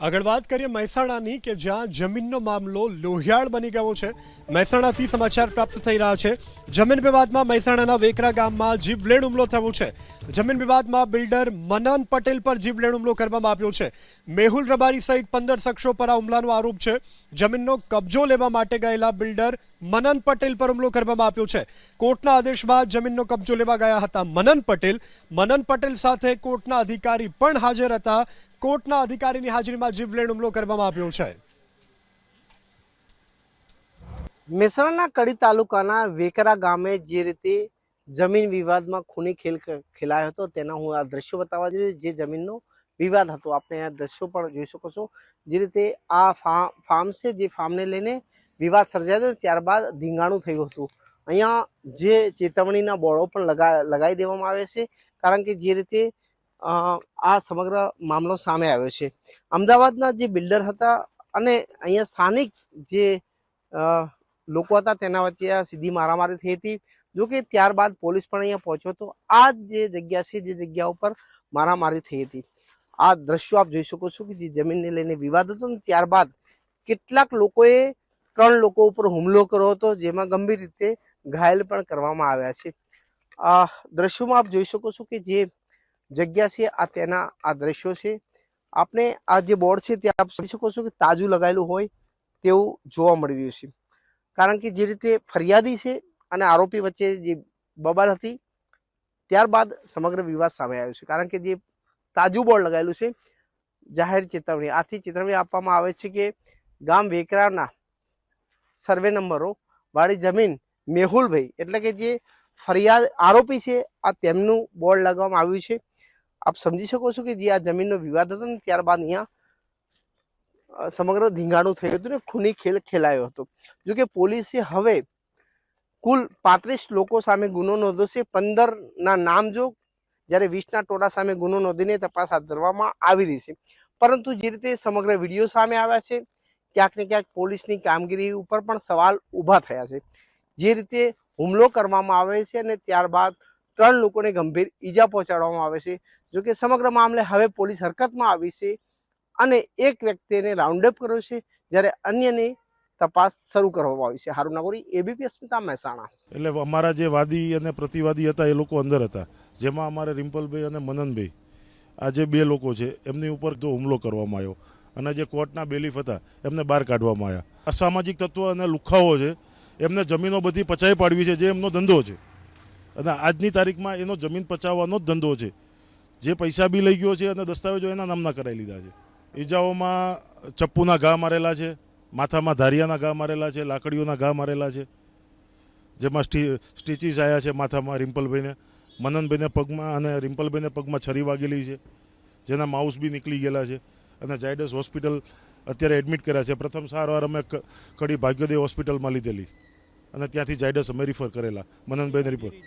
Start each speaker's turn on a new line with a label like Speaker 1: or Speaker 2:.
Speaker 1: આગળ વાત કરીએ મહેસાણાની કે જ્યાં જમીનનો મામલો લોહિયાળ બની ગયો છે. મહેસાણાથી સમાચાર પ્રાપ્ત થઈ રહ્યા છે. જમીન વિવાદમાં મહેસાણાના વેકરા ગામમાં જીવલેણ હુમલો થયો છે. જમીન વિવાદમાં બિલ્ડર મનન પટેલ પર જીવલેણ હુમલો કરવામાં આવ્યો છે. મેહુલ રબારી સહિત પંદર શખ્સો પર આ હુમલાનો આરોપ છે. જમીનનો કબજો લેવા માટે ગયેલા બિલ્ડર મનન પટેલ પર હુમલો કરવામાં આવ્યો છે. કોર્ટના આદેશ બાદ જમીનનો કબજો લેવા ગયા હતા મનન પટેલ. મનન પટેલ સાથે કોર્ટના અધિકારી પણ હાજર હતા. કોર્ટના અધિકારીની હાજરીમાં જીવલેણ હુમલો કરવામાં આવ્યો છે.
Speaker 2: મહેસાણાના કડી તાલુકાના વેકરા ગામે જે રીતે જમીન વિવાદમાં ખૂની ખેલ ખેલાયો હતો તેના હું આ દ્રશ્યો બતાવવા જોઈએ જે જમીનનો વિવાદ હતો, આપણે આ દ્રશ્યો પણ જોઈ શકો છો. જે રીતે આ ફાર્મ છે, જે ફાર્મને લઈને વિવાદ સર્જાયો હતો, ત્યારબાદ ધીંગાણું થયું હતું. અહીંયા જે ચેતવણીના બોર્ડો પણ લગા, લગાવી દેવામાં આવે છે. કારણ કે જે રીતે આ સમગ્ર મામલો સામે આવ્યો છે. અમદાવાદના જે બિલ્ડર હતા અને અહીંયા સ્થાનિક જે લોકો હતા તેના વચ્ચે આ સીધી મારામારી થઈ હતી. જો કે ત્યારબાદ પોલીસ પણ અહીંયા પહોંચ્યો હતો. આ જે જગ્યા છે, જે જગ્યા ઉપર મારામારી થઈ હતી. આ દ્રશ્યો આપ જોઈ શકો છો કે જે જમીનને લઈને વિવાદ હતો ને ત્યારબાદ કેટલાક લોકોએ ત્રણ લોકો ઉપર હુમલો કર્યો હતો, જેમાં ગંભીર રીતે ઘાયલ પણ કરવામાં આવ્યા છે. આ દ્રશ્યોમાં આપ જોઈ શકો છો કે જે જગ્યા છે, આ તેના આ દ્રશ્યો છે. આપણે આ જે બોર્ડ છે ત્યાં આપ સમજી શકો છો કે તાજું લગાવેલું હોય તેવું જોવા મળી રહ્યું છે. કારણ કે જે રીતે ફરિયાદી છે અને આરોપી વચ્ચે જે બબાલ હતી, ત્યારબાદ સમગ્ર વિવાદ સામે આવ્યો છે. કારણ કે જે તાજું બોર્ડ લગાવેલું છે, જાહેર ચેતવણી. આથી ચેતવણી આપવામાં આવે છે કે ગામ વેકરાના સર્વે નંબરો વાળી જમીન, મેહુલભાઈ એટલે કે જે ફરિયાદ આરોપી છે, આ તેમનું બોર્ડ લગાવવામાં આવ્યું છે. આપ સમજી શકો છો કે જે આ જમીનનો વિવાદ હતો ને ત્યારબાદ અહીંયા સમગ્ર ધીંગાણું થયું હતું ને, ખૂની ખેલ ખેલાયો હતો. જો કે પોલીસે હવે કુલ પાંત્રીસ લોકો સામે ગુનો નોંધ્યો છે. પંદરના નામ જો જ્યારે વીસના ટોળા સામે ગુનો નોંધીને તપાસ હાથ ધરવામાં આવી રહી છે. પરંતુ જે રીતે સમગ્ર વીડિયો સામે આવ્યા છે, ક્યાંક ને ક્યાંક પોલીસની કામગીરી ઉપર પણ સવાલ ઊભા થયા છે. જે રીતે હુમલો કરવામાં આવે છે અને ત્યારબાદ ત્રણ લોકોને ગંભીર ઈજા પહોંચાડવામાં આવે છે. જો કે સમગ્ર મામલે હવે પોલીસ હરકતમાં આવી છે અને એક વ્યક્તિને રાઉન્ડઅપ કર્યો છે, જ્યારે અન્યની તપાસ શરૂ કરવામાં આવી છે. હારું નાગોરી એબીપી અસ્મિતા મહેસાણા.
Speaker 3: એટલે અમારા જે વાદી અને પ્રતિવાદી હતા એ લોકો અંદર હતા. જેમાં અમારે રિમ્પલભાઈ અને મનનભાઈ, આ જે બે લોકો છે, એમની ઉપર તો હુમલો કરવામાં આવ્યો. અને જે કોર્ટના બેલીફ હતા, એમને બહાર કાઢવામાં આવ્યા. અસામાજિક તત્વો અને લુખાઓ છે, એમને જમીનો બધી પચાવી પાડવી છે, જે એમનો ધંધો છે. અને આજની તારીખમાં એનો જમીન પચાવવાનો જ ધંધો છે. જે પૈસા બી લઈ ગયો છે અને દસ્તાવેજો એના નામના કરાવી લીધા છે. ઈજાઓમાં ચપ્પુના ઘા મારેલા છે, માથામાં ધારિયાના ઘા મારેલા છે, લાકડીઓના ઘા મારેલા છે. જેમાં સ્ટી, સ્ટીચીસ આવ્યા છે માથામાં રિમ્પલભાઈને. મનનભાઈને પગમાં અને રિમ્પલભાઈને પગમાં છરી વાગેલી છે. જેના માઉસ બી નીકળી ગયેલા છે. અને જાયડસ હોસ્પિટલ અત્યારે એડમિટ કર્યા છે. પ્રથમ સારવાર અમે કડી ભાગ્યોદય હોસ્પિટલમાં લીધેલી. અને ત્યાંથી જાયડસ અમે રિફર કરેલા. મનનભાઈને રિપોર્ટ